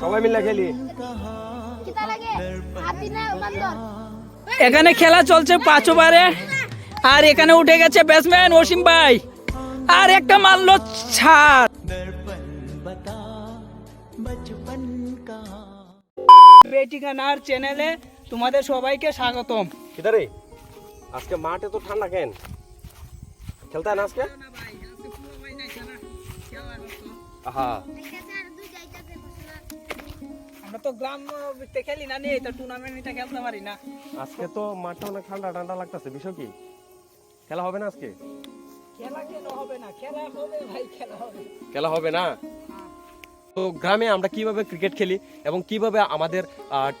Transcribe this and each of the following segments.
সবাই মিলে খেলি। এখানে খেলা চলছে পাঁচ ওভারে। আর এখানে উঠে গেছে ব্যাটসম্যান ওসিম ভাই। আর একটা মারলো ছাড়। বেটিকানার চ্যানেলে তোমাদের সবাইকে স্বাগতম। কিদারে আজকে মাঠে তো ঠান্ডা কেন? খেলতে না আজকে? আহা। আমরা তো গ্রাম খেলি না নেই তো টুর্নামেন্টটা খেলতে পারি না। আজকে তো মাঠটা অনেক ঠান্ডা ঠান্ডা লাগতেছে বিষয় কি? খেলা হবে না আজকে? খেলা কেন হবে না? খেলা হবে ভাই খেলা হবে। খেলা হবে না? তো গ্রামে আমরা কীভাবে ক্রিকেট খেলি এবং কীভাবে আমাদের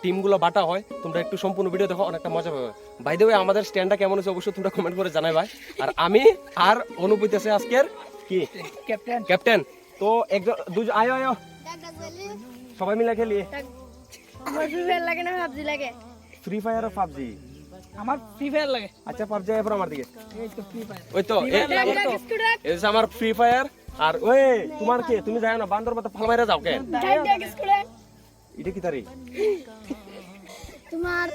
টিমগুলো বাটা হয় তোমরা একটু সম্পূর্ণ ভিডিও দেখো অনেকটা মজা পাবে। বাই দ্য আমাদের স্ট্যান্ডটা কেমন হচ্ছে অবশ্যই তোমরা কমেন্ট করে জানাই ভাই। আর আমি আর অনুভূতি আছে আজকের কি? ক্যাপ্টেন ক্যাপ্টেন তো একজন দুজন আয়ো আয়ো সবাই মিলে খেলি। আমার ফিভার লাগে না ভাবজি লাগে ফ্রি ফায়ার আর পাবজি? আমার ফ্রি ফায়ার লাগে। আচ্ছা পাবজি এরপর আমার দিকে। এই তো ফ্রি ফায়ার ওই তো এই যে আমার ফ্রি ফায়ার আর ওই তোমার কি? তুমি যাও না বান্দর মতো ফাল মাইরা যাও কেন স্কুডাক এটা কি তারি? তোমার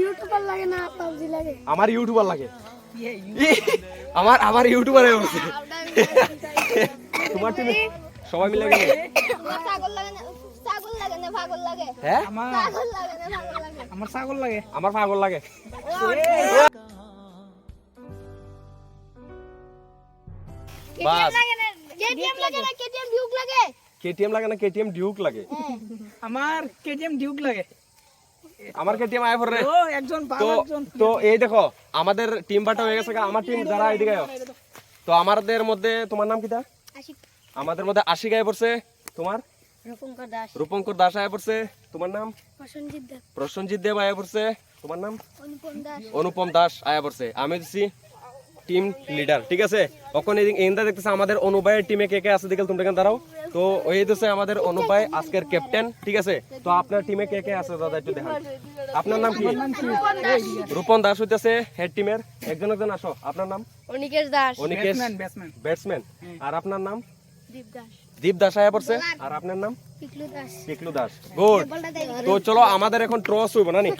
ইউটিউবার লাগে না পাবজি লাগে? আমার ইউটিউবার লাগে। আমার আমার ইউটিউবার হয়ে গেছে। তোমার টিমে সবাই মিলে গেলে? লাগে না ছাগল লাগে না পাগল লাগে। হ্যাঁ? আমার ছাগল লাগে না পাগল লাগে। আমার আমার পাগল লাগে। কেটিএম লাগে না কেটিএম ডিউক লাগে। কেটিএম লাগে না কেটিএম ডিউক লাগে। আমার কেজিএম ডিউক লাগে। আমার কেটিএম আয় পড়ে একজন তো তো এই দেখো আমাদের টিম বাটা হয়ে গেছে আমার টিম যারা এদিকে। তো আমাদের মধ্যে তোমার নাম কিটা আশিক আমাদের মধ্যে আশিক গায়ে পড়ছে তোমার? রূপঙ্কর দাস। রূপঙ্কর দাস আয় পড়ছে তোমার নাম? প্রসঞ্জিৎ দাস প্রসঞ্জিৎ দেব আয়া পড়ছে তোমার নাম? অনুপম দাস। অনুপম দাস আয়া পড়ছে। আমি দিচ্ছি টিম লিডার ঠিক আছে? এখন এই এন্দা দেখতেছে আমাদের অনুবাইয়ের টিমে কে কে আছে দেখে তোমরা এখানে দাঁড়াও। তো ওই দিচ্ছে আমাদের অনুবাই আজকের ক্যাপ্টেন ঠিক আছে? তো আপনার টিমে কে কে আছে দাদা একটু দেখান। আপনার নাম কি? রূপন দাস। হইতেছে হেড টিমের একজন একজন আসো আপনার নাম? অনিকেশ দাস। অনিকেশ ব্যাটসম্যান আর আপনার নাম? দীপ দাস আয়া পড়ছে? আর আপনার নাম? পিকলু দাস। গুড তো চলো আমাদের এখন ট্রস হইব না নি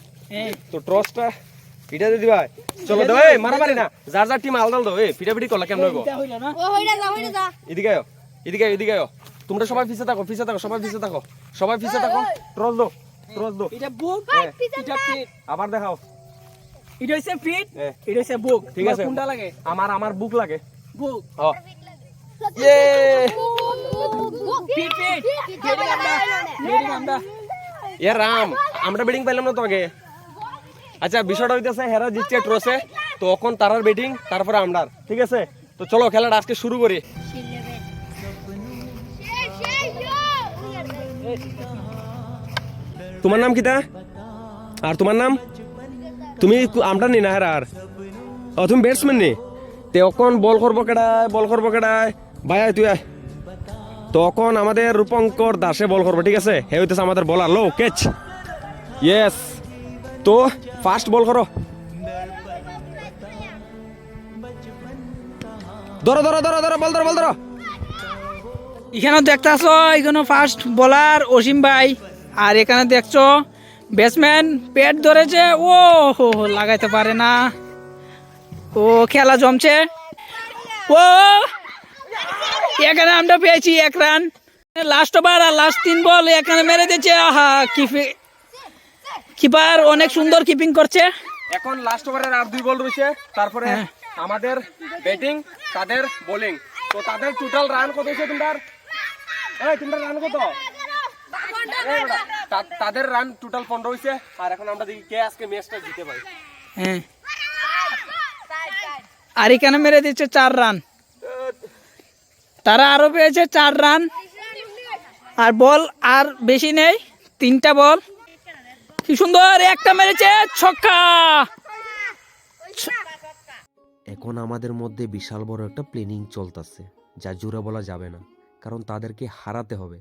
তো ট্রসটা দিয়ে দিবা। চলো এই মারামারি না। যার যার টিম আলাদা আলাদা এই করলে কেমন হইব? এদিকে আয় এদিকে আয়, এদিকে আয়। তোমরা সবাই পিছে থাকো পিছে থাকো সবাই পিছে থাকো। সবাই পিছে থাকো। ট্রস দো ট্রস দো এটা বুক? হ্যাঁ, এটা ফিট। আবার দেখাও। এটা হইছে ফিট? হ্যাঁ। এটা হইছে বুক। ঠিক আছে। কোনটা লাগে? আমার আমার বুক লাগে। বুক। ও রাম আমরা ব্যাটিং পাইলাম না তোমাকে। আচ্ছা বিষয়টা হইতেছে, হেরা জিতছে ট্রসে তো এখন তারার ব্যাটিং তারপরে আমরার, ঠিক আছে? তো চলো, খেলাটা আজকে শুরু করি। তোমার নাম কিতা আর তোমার নাম? তুমি আমটা নি না হেরা আর। ও, তুমি ব্যাটসম্যান নি? তে অকন বল করব কেডায়, বল করব কেডায়? ভাই তুই তখন আমাদের রূপঙ্কর দাসে বল করব ঠিক আছে? হে হইতেছে আমাদের বলার লো ক্যাচ ইয়েস তো ফার্স্ট বল করো। ধরো ধরো ধরো ধরো বল ধরো বল ধরো। এখানে দেখতেছো এখানে ফার্স্ট বলার অসীম ভাই। আর এখানে দেখছ ব্যাটসম্যান পেট ধরেছে। ও হো, লাগাইতে পারে না। ও খেলা জমছে। ও! এখানে আমরা পেয়েছি এক রান। লাস্ট ওভার আর লাস্ট তিন বল এখানে মেরে দিয়েছে। আহা কিপি কিপার অনেক সুন্দর কিপিং করছে। এখন লাস্ট ওভারের আর দুই বল রয়েছে। তারপরে হ্যাঁ। আমাদের ব্যাটিং তাদের বোলিং তো তাদের টোটাল রান কত হয়েছে তোমার? এই তোমার রান কত? তাদের রান টোটাল পনেরো হয়েছে। আর এখন আমরা দেখি কে আজকে ম্যাচটা জিতে পাই হ্যাঁ। আর এখানে মেরে দিচ্ছে চার রান তারা আরও পেয়েছে চার রান। আর বল আর বেশি নেই তিনটা বল। কি সুন্দর একটা মেরেছে ছক্কা। এখন আমাদের মধ্যে বিশাল বড় একটা প্ল্যানিং চলতেছে যা জোরে বলা যাবে না কারণ তাদেরকে হারাতে হবে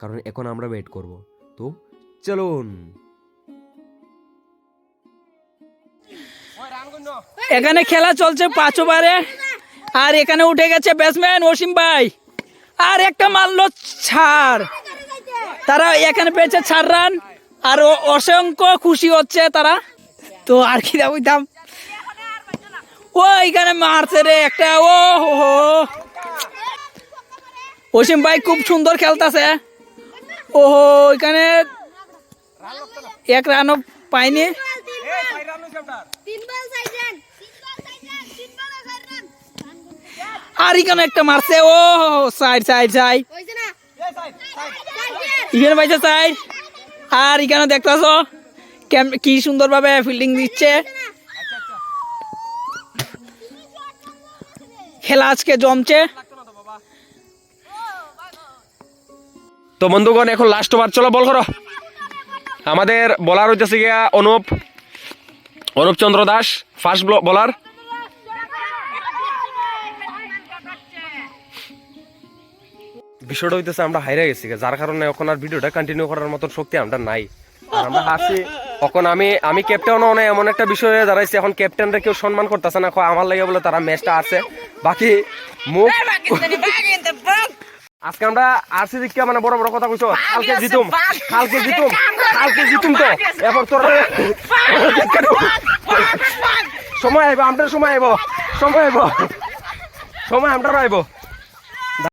কারণ এখন আমরা ওয়েট করব। তো চলুন। এখানে খেলা চলছে পাঁচ ওভারে আর এখানে উঠে গেছে ব্যাটসম্যান ওসিম ভাই। আর একটা মারলো ছাড়। তারা এখানে পেয়েছে চার রান। আর অসংখ্য খুশি হচ্ছে তারা। তো আর কি দাম ও, এখানে মারছে রে একটা। ও, হো হো। অসীম ভাই খুব সুন্দর খেলতেছে। ওহো এখানে এক রানও পাইনি তিন বল সাইজেন তিন বল সাইজেন তিন বল সাইজেন আর এখানে একটা মারছে? ও, সাইড সাইড সাইড। হইছে না পাইছে সাইড। আর এখানে দেখতেছ? কি সুন্দরভাবে ফিল্ডিং দিচ্ছে। খেলা আজকে জমছে। তো বন্ধুগণ, এখন লাস্ট ওভার চলো বল করো। আমাদের বলার হইতেছে গিয়া অনুপ। অনুপ চন্দ্র দাস ফার্স্ট বলার বিষয়টা হইতেছে আমরা হাইরে গেছি যার কারণে এখন আর ভিডিওটা কন্টিনিউ করার মতন শক্তি আমরা নাই। আর আমরা হাসি এখন আমি আমি ক্যাপ্টেনও নয় এমন একটা বিষয়ে দাঁড়াইছি এখন ক্যাপ্টেনরা কেউ সম্মান করতেছে না আমার লাগে বলে তারা ম্যাচটা আছে বাকি মুখ আজকে আমরা আরসি দিককে মানে বড় বড় কথা কইছো কালকে জিতুম কালকে জিতুম কালকে জিতুম তো। এরপর তোর সময় আইব আমরা সময় আইব সময় আইব। সময় আমরা আইব।